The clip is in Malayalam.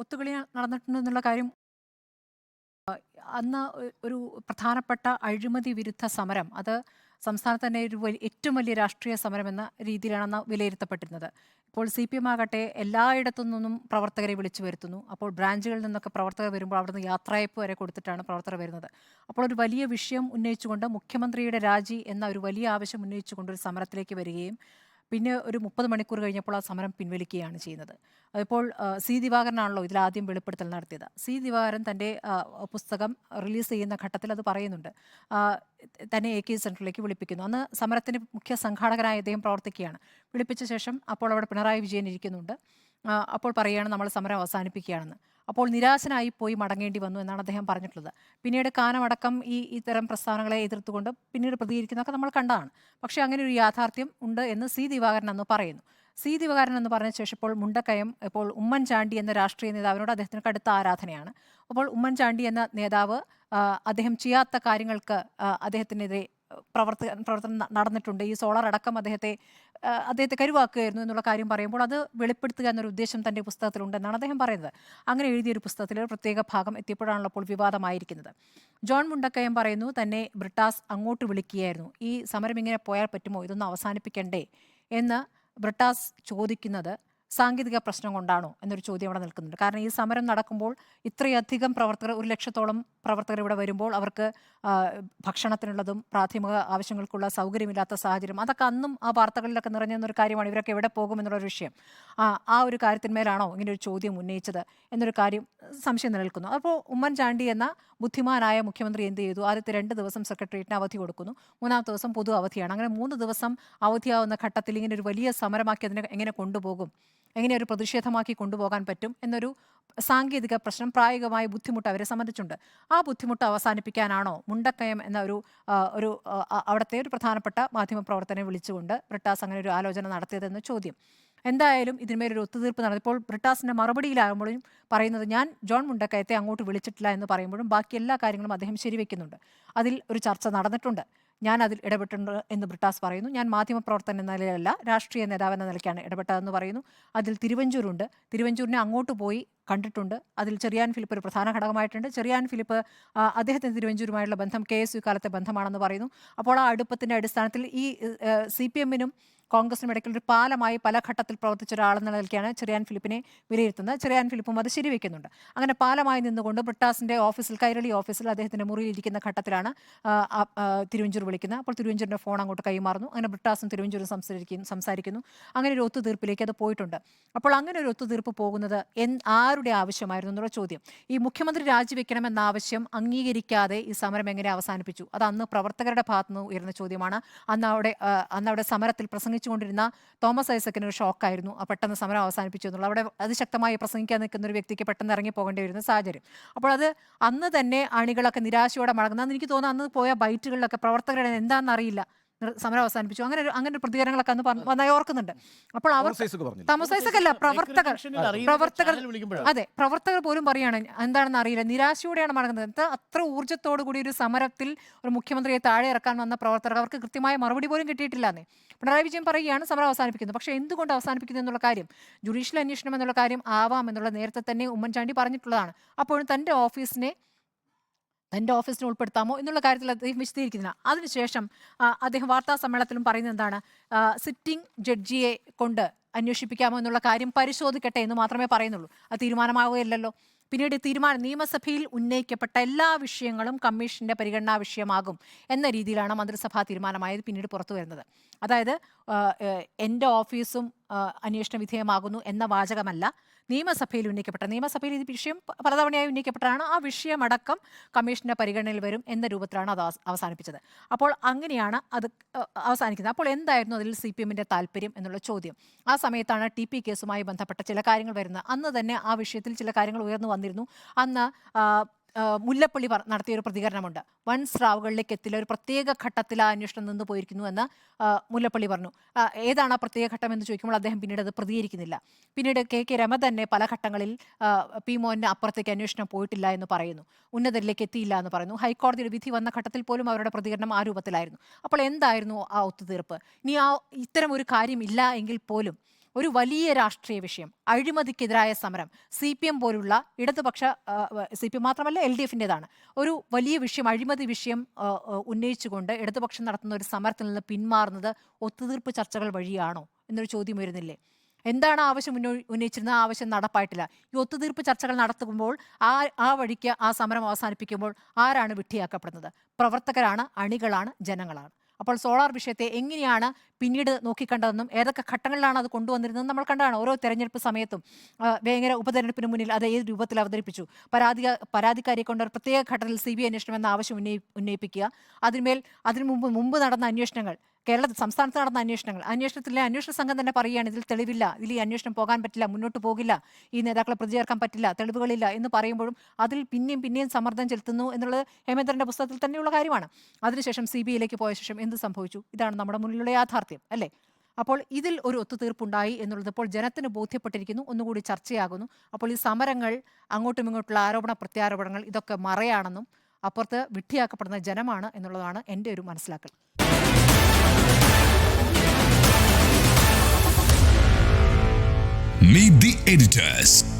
ഒത്തുകളി നടന്നിട്ടുണ്ടെന്നുള്ള കാര്യം അന്ന് ഒരു പ്രധാനപ്പെട്ട അഴിമതി വിരുദ്ധ സമരം. അത് സംസ്ഥാനത്ത് തന്നെ ഒരു ഏറ്റവും വലിയ രാഷ്ട്രീയ സമരം എന്ന രീതിയിലാണ് അന്ന് വിലയിരുത്തപ്പെട്ടിരുന്നത്. ഇപ്പോൾ സി പി എം ആകട്ടെ എല്ലായിടത്തു നിന്നും പ്രവർത്തകരെ വിളിച്ചു വരുത്തുന്നു. അപ്പോൾ ബ്രാഞ്ചുകളിൽ നിന്നൊക്കെ പ്രവർത്തകർ വരുമ്പോൾ അവിടുന്ന് യാത്രയപ്പ് വരെ കൊടുത്തിട്ടാണ് പ്രവർത്തകർ വരുന്നത്. അപ്പോൾ ഒരു വലിയ വിഷയം ഉന്നയിച്ചുകൊണ്ട് മുഖ്യമന്ത്രിയുടെ രാജി എന്ന ഒരു വലിയ ആവശ്യം ഉന്നയിച്ചുകൊണ്ട് ഒരു സമരത്തിലേക്ക് വരികയും പിന്നെ ഒരു മുപ്പത് മണിക്കൂർ കഴിഞ്ഞപ്പോൾ ആ സമരം പിൻവലിക്കുകയാണ് ചെയ്യുന്നത്. അതിപ്പോൾ സി ദിവാകരനാണല്ലോ ഇതിൽ ആദ്യം വെളിപ്പെടുത്തൽ നടത്തിയത്. സി ദിവാകരൻ തന്റെ പുസ്തകം റിലീസ് ചെയ്യുന്ന ഘട്ടത്തിൽ അത് പറയുന്നുണ്ട്. തന്നെ എ കെ സെന്ററിലേക്ക് വിളിപ്പിക്കുന്നു. അന്ന് സമരത്തിന് മുഖ്യ സംഘാടകനായ അദ്ദേഹം പ്രവർത്തിക്കുകയാണ്. വിളിപ്പിച്ച ശേഷം അപ്പോൾ അവിടെ പിണറായി വിജയൻ ഇരിക്കുന്നുണ്ട്. അപ്പോൾ പറയുകയാണ് നമ്മൾ സമരം അവസാനിപ്പിക്കുകയാണെന്ന്. അപ്പോൾ നിരാശനായി പോയി മടങ്ങേണ്ടി വന്നു എന്നാണ് അദ്ദേഹം പറഞ്ഞിട്ടുള്ളത്. പിന്നീട് കാനമടക്കം ഈ ഇത്തരം പ്രസ്താവനകളെ എതിർത്തുകൊണ്ട് പിന്നീട് പ്രതികരിക്കുന്നതൊക്കെ നമ്മൾ കണ്ടതാണ്. പക്ഷേ അങ്ങനെ ഒരു യാഥാർത്ഥ്യം ഉണ്ട് എന്ന് സി ദിവാകരൻ അന്ന് പറയുന്നു. സി ദിവാകരൻ എന്ന് പറഞ്ഞ ശേഷം ഇപ്പോൾ മുണ്ടക്കയം ഇപ്പോൾ ഉമ്മൻചാണ്ടി എന്ന രാഷ്ട്രീയ നേതാവിനോട് അദ്ദേഹത്തിന് കടുത്ത ആരാധനയാണ്. അപ്പോൾ ഉമ്മൻചാണ്ടി എന്ന നേതാവ് അദ്ദേഹം ചെയ്യാത്ത കാര്യങ്ങൾക്ക് അദ്ദേഹത്തിനെതിരെ പ്രവർത്ത പ്രവർത്തനം നടന്നിട്ടുണ്ട്. ഈ സോളാർ അടക്കം അദ്ദേഹത്തെ അദ്ദേഹത്തെ കരുവാക്കുകയായിരുന്നു എന്നുള്ള കാര്യം പറയുമ്പോൾ അത് വെളിപ്പെടുത്തുക എന്നൊരു ഉദ്ദേശം തന്റെ പുസ്തകത്തിലുണ്ടെന്നാണ് അദ്ദേഹം പറയുന്നത്. അങ്ങനെ എഴുതിയൊരു പുസ്തകത്തിൽ ഒരു പ്രത്യേക ഭാഗം എത്തിയപ്പോഴാണല്ലോ ഇപ്പോൾ വിവാദമായിരിക്കുന്നത്. ജോൺ മുണ്ടക്കയം പറയുന്നു തന്നെ ബ്രിട്ടാസ് അങ്ങോട്ട് വിളിക്കുകയായിരുന്നു. ഈ സമരം ഇങ്ങനെ പോയാൽ പറ്റുമോ? ഇതൊന്ന് അവസാനിപ്പിക്കണ്ടേ? എന്ന് ബ്രിട്ടാസ് ചോദിക്കുന്നത് സാങ്കേതിക പ്രശ്നം കൊണ്ടാണോ എന്നൊരു ചോദ്യം അവിടെ നിൽക്കുന്നുണ്ട്. കാരണം ഈ സമരം നടക്കുമ്പോൾ ഇത്രയധികം പ്രവർത്തകർ ഒരു ലക്ഷത്തോളം പ്രവർത്തകർ ഇവിടെ വരുമ്പോൾ അവർക്ക് ഭക്ഷണത്തിനുള്ളതും പ്രാഥമിക ആവശ്യങ്ങൾക്കുള്ള സൗകര്യമില്ലാത്ത സാഹചര്യം അതൊക്കെ അന്നും ആ വാർത്തകളിലൊക്കെ നിറഞ്ഞൊരു കാര്യമാണ് ഇവരൊക്കെ എവിടെ പോകും എന്നുള്ളൊരു വിഷയം. ആ ഒരു കാര്യത്തിന്മേലാണോ ഇങ്ങനെ ഒരു ചോദ്യം ഉന്നയിച്ചത് എന്നൊരു കാര്യം സംശയം നിലനിൽക്കുന്നു. അപ്പോൾ ഉമ്മൻചാണ്ടി എന്ന ബുദ്ധിമാനായ മുഖ്യമന്ത്രി എന്ത് ചെയ്തു? ആദ്യത്തെ രണ്ട് ദിവസം സെക്രട്ടേറിയറ്റിന് അവധി കൊടുക്കുന്നു. മൂന്നാമത്തെ ദിവസം പൊതു അവധിയാണ്. അങ്ങനെ മൂന്ന് ദിവസം അവധിയാവുന്ന ഘട്ടത്തിൽ ഇങ്ങനെ ഒരു വലിയ സമരമാക്കി അതിനെ എങ്ങനെ കൊണ്ടുപോകും? എങ്ങനെ ഒരു പ്രതിഷേധമാക്കി കൊണ്ടുപോകാൻ പറ്റും എന്നൊരു സാങ്കേതിക പ്രശ്നം പ്രായോഗികമായ ബുദ്ധിമുട്ട് അവരെ സംബന്ധിച്ചുണ്ട്. ആ ബുദ്ധിമുട്ട് അവസാനിപ്പിക്കാനാണോ മുണ്ടക്കയം എന്ന ഒരു ഒരു അവിടുത്തെ ഒരു പ്രധാനപ്പെട്ട മാധ്യമപ്രവർത്തനെ വിളിച്ചുകൊണ്ട് ബ്രിട്ടാസ് അങ്ങനെ ഒരു ആലോചന നടത്തിയതെന്ന ചോദ്യം. എന്തായാലും ഇതിന്മേലൊരു ഒത്തുതീർപ്പ് നടന്നപ്പോൾ ഇപ്പോൾ ബ്രിട്ടാസിന്റെ മറുപടിയിലാകുമ്പോഴും പറയുന്നത് ഞാൻ ജോൺ മുണ്ടക്കയത്തെ അങ്ങോട്ട് വിളിച്ചിട്ടില്ല എന്ന് പറയുമ്പോഴും ബാക്കി എല്ലാ കാര്യങ്ങളും അദ്ദേഹം ശരിവെക്കുന്നുണ്ട്. അതിൽ ഒരു ചർച്ച നടന്നിട്ടുണ്ട്. ഞാൻ അതിൽ ഇടപെട്ടിട്ടുണ്ട് എന്ന് ബ്രിട്ടാസ് പറയുന്നു. ഞാൻ മാധ്യമപ്രവർത്തന നിലയിലല്ല രാഷ്ട്രീയ നേതാവെന്ന നിലയ്ക്കാണ് ഇടപെട്ടതെന്ന് പറയുന്നു. അതിൽ തിരുവഞ്ചൂരുണ്ട്. തിരുവഞ്ചൂരിനെ അങ്ങോട്ട് പോയി കണ്ടിട്ടുണ്ട്. അതിൽ ചെറിയാൻ ഫിലിപ്പ് ഒരു പ്രധാന ഘടകമായിട്ടുണ്ട്. ചെറിയാൻ ഫിലിപ്പ് അദ്ദേഹത്തിന് തിരുവഞ്ചൂരുമായുള്ള ബന്ധം കെ എസ് യു കാലത്തെ ബന്ധമാണെന്ന് പറയുന്നു. അപ്പോൾ ആ അടുപ്പത്തിന്റെ അടിസ്ഥാനത്തിൽ ഈ സി പി എമ്മിനും കോൺഗ്രസിനും ഇടയ്ക്കിൽ ഒരു പാലമായി പല ഘട്ടത്തിൽ പ്രവർത്തിച്ച ഒരാളെന്ന നിലയ്ക്കാണ് ചെറിയാൻ ഫിലിപ്പിനെ വിലയിരുത്തുന്നത്. ചെറിയാൻ ഫിലിപ്പും അത് ശരിവെക്കുന്നുണ്ട്. അങ്ങനെ പാലമായി നിന്നുകൊണ്ട് ബ്രിട്ടാസിന്റെ ഓഫീസിൽ കൈരളി ഓഫീസിൽ അദ്ദേഹത്തിന്റെ മുറിയിൽ ഇരിക്കുന്ന ഘട്ടത്തിലാണ് ആ, തിരുവഞ്ചൂർ വിളിക്കുന്നത്. അപ്പോൾ തിരുവഞ്ചൂരിന്റെ ഫോൺ അങ്ങോട്ട് കൈമാറുന്നു. അങ്ങനെ ബ്രിട്ടാസും തിരുവഞ്ചൂരും സംസാരിക്കുന്നു സംസാരിക്കുന്നു. അങ്ങനെ ഒരു ഒത്തുതീർപ്പിലേക്ക് അത് പോയിട്ടുണ്ട്. അപ്പോൾ അങ്ങനെ ഒരു ഒത്തുതീർപ്പ് പോകുന്നത് എൻ ആരുടെ ആവശ്യമായിരുന്നു എന്നുള്ള ചോദ്യം. ഈ മുഖ്യമന്ത്രി രാജിവെക്കണമെന്ന ആവശ്യം അംഗീകരിക്കാതെ ഈ സമരം എങ്ങനെ അവസാനിപ്പിച്ചു? അത് അന്ന് പ്രവർത്തകരുടെ ഭാഗത്തു നിന്ന് ഉയർന്ന ചോദ്യമാണ്. അന്ന് അവിടെ അന്ന് അവിടെ സമരത്തിൽ പ്രസംഗിച്ചുകൊണ്ടിരുന്ന തോമസ് ഐസക്കിന് ഒരു ഷോക്കായിരുന്നു. പെട്ടെന്ന് സമരം അവസാനിപ്പിച്ചു എന്നുള്ളത്. അവിടെ അതിശക്തമായി പ്രസംഗിക്കാൻ നിൽക്കുന്ന ഒരു വ്യക്തിക്ക് പെട്ടെന്ന് ഇറങ്ങി പോകേണ്ടി വരുന്ന സാഹചര്യം. അപ്പോൾ അത് അന്ന് തന്നെ അണികളൊക്കെ നിരാശയോടെ മടങ്ങുന്നതെന്ന് എനിക്ക് തോന്നുന്നു. അന്ന് പോയ ബൈറ്റുകളിലൊക്കെ പ്രവർത്തകരുടെ എന്താണെന്ന് അറിയില്ല സമരം അവസാനിപ്പിച്ചു. അങ്ങനെ ഒരു അങ്ങനെ പ്രതികരണങ്ങളൊക്കെ അന്ന് വന്നായി ഓർക്കുന്നുണ്ട്. അപ്പോൾ അവർ തമസൈസക്കല്ല പ്രവർത്തകർ പ്രവർത്തകർ അതെ പ്രവർത്തകർ പോലും പറയാണ് എന്താണെന്ന് അറിയില്ല. നിരാശയോടെയാണ് മടങ്ങുന്നത്. അത്ര ഊർജത്തോടു കൂടി ഒരു സമരത്തിൽ ഒരു മുഖ്യമന്ത്രിയെ താഴെ ഇറക്കാൻ വന്ന പ്രവർത്തകർ അവർക്ക് കൃത്യമായ മറുപടി പോലും കിട്ടിയിട്ടില്ലെന്നേ. പിണറായി വിജയൻ പറയുകയാണ് സമരം അവസാനിപ്പിക്കുന്നത് പക്ഷെ എന്തുകൊണ്ട് അവസാനിപ്പിക്കുന്നു എന്നുള്ള കാര്യം? ജുഡീഷ്യൽ അന്വേഷണം എന്നുള്ള കാര്യം ആവാം എന്നുള്ള നേരത്തെ തന്നെ ഉമ്മൻചാണ്ടി പറഞ്ഞിട്ടുള്ളതാണ്. അപ്പോഴും തന്റെ ഓഫീസിനെ തന്റെ ഓഫീസിനെ ഉൾപ്പെടുത്താമോ എന്നുള്ള കാര്യത്തിൽ അദ്ദേഹം വിശദീകരിക്കുന്നില്ല. അതിനുശേഷം അദ്ദേഹം വാർത്താ സമ്മേളനത്തിലും പറയുന്നത് എന്താണ്? സിറ്റിംഗ് ജഡ്ജിയെ കൊണ്ട് അന്വേഷിപ്പിക്കാമോ എന്നുള്ള കാര്യം പരിശോധിക്കട്ടെ എന്ന് മാത്രമേ പറയുന്നുള്ളൂ. അത് തീരുമാനമാവുകയില്ലല്ലോ. പിന്നീട് തീരുമാനം നിയമസഭയിൽ ഉന്നയിക്കപ്പെട്ട എല്ലാ വിഷയങ്ങളും കമ്മീഷന്റെ പരിഗണനാ വിഷയമാകും എന്ന രീതിയിലാണ് മന്ത്രിസഭാ തീരുമാനമായത് പിന്നീട് പുറത്തു വരുന്നത്. അതായത് എന്റെ ഓഫീസും അന്വേഷണ വിധേയമാകുന്നു എന്ന വാചകമല്ല. നിയമസഭയിൽ ഉന്നയിക്കപ്പെട്ട നിയമസഭയിൽ ഈ വിഷയം പലതവണയായി ഉന്നയിക്കപ്പെട്ടതാണ് ആ വിഷയമടക്കം കമ്മീഷന്റെ പരിഗണനയിൽ വരും എന്ന രൂപത്തിലാണ് അത് അവസാനിപ്പിച്ചത്. അപ്പോൾ അങ്ങനെയാണ് അത് അവസാനിക്കുന്നത്. അപ്പോൾ എന്തായിരുന്നു അതിൽ സി പി എമ്മിന്റെ താല്പര്യം എന്നുള്ള ചോദ്യം? ആ സമയത്താണ് ടി പി കേസുമായി ബന്ധപ്പെട്ട ചില കാര്യങ്ങൾ വരുന്നത്. അന്ന് തന്നെ ആ വിഷയത്തിൽ ചില കാര്യങ്ങൾ ഉയർന്നു വന്നിരുന്നു. അന്ന് മുല്ലപ്പള്ളി നടത്തിയ ഒരു പ്രതികരണമുണ്ട്. വൻ സ്രാവുകളിലേക്ക് എത്തില്ല. ഒരു പ്രത്യേക ഘട്ടത്തിൽ ആ അന്വേഷണം നിന്ന് പോയിരിക്കുന്നു എന്ന് മുല്ലപ്പള്ളി പറഞ്ഞു. ഏതാണ് ആ പ്രത്യേക ഘട്ടം എന്ന് ചോദിക്കുമ്പോൾ അദ്ദേഹം പിന്നീട് അത് പ്രതികരിക്കുന്നില്ല. പിന്നീട് കെ കെ രമ തന്നെ പല ഘട്ടങ്ങളിൽ പി മോഹന് അപ്പുറത്തേക്ക് അന്വേഷണം പോയിട്ടില്ല എന്ന് പറയുന്നു. ഉന്നതരിലേക്ക് എത്തിയില്ല എന്ന് പറയുന്നു. ഹൈക്കോടതിയുടെ വിധി വന്ന ഘട്ടത്തിൽ പോലും അവരുടെ പ്രതികരണം ആ രൂപത്തിലായിരുന്നു. അപ്പോൾ എന്തായിരുന്നു ആ ഒത്തുതീർപ്പ്? ഇനി ആ ഇത്തരം ഒരു കാര്യം ഇല്ല എങ്കിൽ പോലും ഒരു വലിയ രാഷ്ട്രീയ വിഷയം അഴിമതിക്കെതിരായ സമരം സി പി എം പോലുള്ള ഇടതുപക്ഷ സി പി എം മാത്രമല്ല എൽ ഡി എഫിന്റെതാണ്. ഒരു വലിയ വിഷയം അഴിമതി വിഷയം ഉന്നയിച്ചുകൊണ്ട് ഇടതുപക്ഷം നടത്തുന്ന ഒരു സമരത്തിൽ നിന്ന് പിന്മാറുന്നത് ഒത്തുതീർപ്പ് ചർച്ചകൾ വഴിയാണോ എന്നൊരു ചോദ്യം വരുന്നില്ലേ എന്താണ് ആവശ്യം ഉന്നയി ഉന്നയിച്ചിരുന്ന ആവശ്യം നടപ്പായിട്ടില്ല. ഈ ഒത്തുതീർപ്പ് ചർച്ചകൾ നടത്തുമ്പോൾ ആ ആ വഴിക്ക് ആ സമരം അവസാനിപ്പിക്കുമ്പോൾ ആരാണ് വിഡ്ഢിയാക്കപ്പെടുന്നത് പ്രവർത്തകരാണ് അണികളാണ് ജനങ്ങളാണ്. അപ്പോൾ സോളാർ വിഷയത്തെ എങ്ങനെയാണ് പിന്നീട് നോക്കിക്കണ്ടതെന്നും ഏതൊക്കെ ഘട്ടങ്ങളിലാണ് അത് കൊണ്ടുവന്നിരുന്നത് നമ്മൾ കണ്ടതാണ് ഓരോ തെരഞ്ഞെടുപ്പ് സമയത്തും വേങ്ങര ഉപതെരഞ്ഞെടുപ്പിന് മുന്നിൽ അത് ഏത് രൂപത്തിൽ അവതരിപ്പിച്ചു. പരാതി പരാതിക്കാരിയെ കൊണ്ട് ഒരു പ്രത്യേക ഘട്ടത്തിൽ സി ബി അന്വേഷണം എന്ന ആവശ്യം ഉന്നയി ഉന്നയിപ്പിക്കുക. അതിന്മേൽ അതിനു മുമ്പ് മുമ്പ് നടന്ന അന്വേഷണങ്ങൾ കേരള സംസ്ഥാനത്ത് നടന്ന അന്വേഷണങ്ങൾ. അന്വേഷണത്തിലെ അന്വേഷണ സംഘം തന്നെ പറയുകയാണ് ഇതിൽ തെളിവില്ല. ഇതിൽ ഈ അന്വേഷണം പോകാൻ പറ്റില്ല. മുന്നോട്ട് പോകില്ല. ഈ നേതാക്കളെ പ്രതി ചേർക്കാൻ പറ്റില്ല. തെളിവുകളില്ല. എന്ന് പറയുമ്പോഴും അതിൽ പിന്നെയും പിന്നെയും സമ്മർദ്ദം ചെലുത്തുന്നു എന്നുള്ളത് ഹേമേന്ദ്രന്റെ പുസ്തകത്തിൽ തന്നെയുള്ള കാര്യമാണ്. അതിനുശേഷം സി ബി ഐയിലേക്ക് പോയ ശേഷം എന്ത് സംഭവിച്ചു? ഇതാണ് നമ്മുടെ മുന്നിലുള്ള യാഥാർത്ഥ്യം അല്ലേ? അപ്പോൾ ഇതിൽ ഒരു ഒത്തുതീർപ്പുണ്ടായി എന്നുള്ളത് ഇപ്പോൾ ജനത്തിന് ബോധ്യപ്പെട്ടിരിക്കുന്നു. ഒന്നുകൂടി ചർച്ചയാകുന്നു. അപ്പോൾ ഈ സമരങ്ങൾ അങ്ങോട്ടും ഇങ്ങോട്ടുള്ള ആരോപണ പ്രത്യാരോപണങ്ങൾ ഇതൊക്കെ മറയാണെന്നും അപ്പുറത്ത് വിഡ്ഢിയാക്കപ്പെടുന്ന ജനമാണ് എന്നുള്ളതാണ് എന്റെ ഒരു മനസ്സിലാക്കൽ. Meet the editors.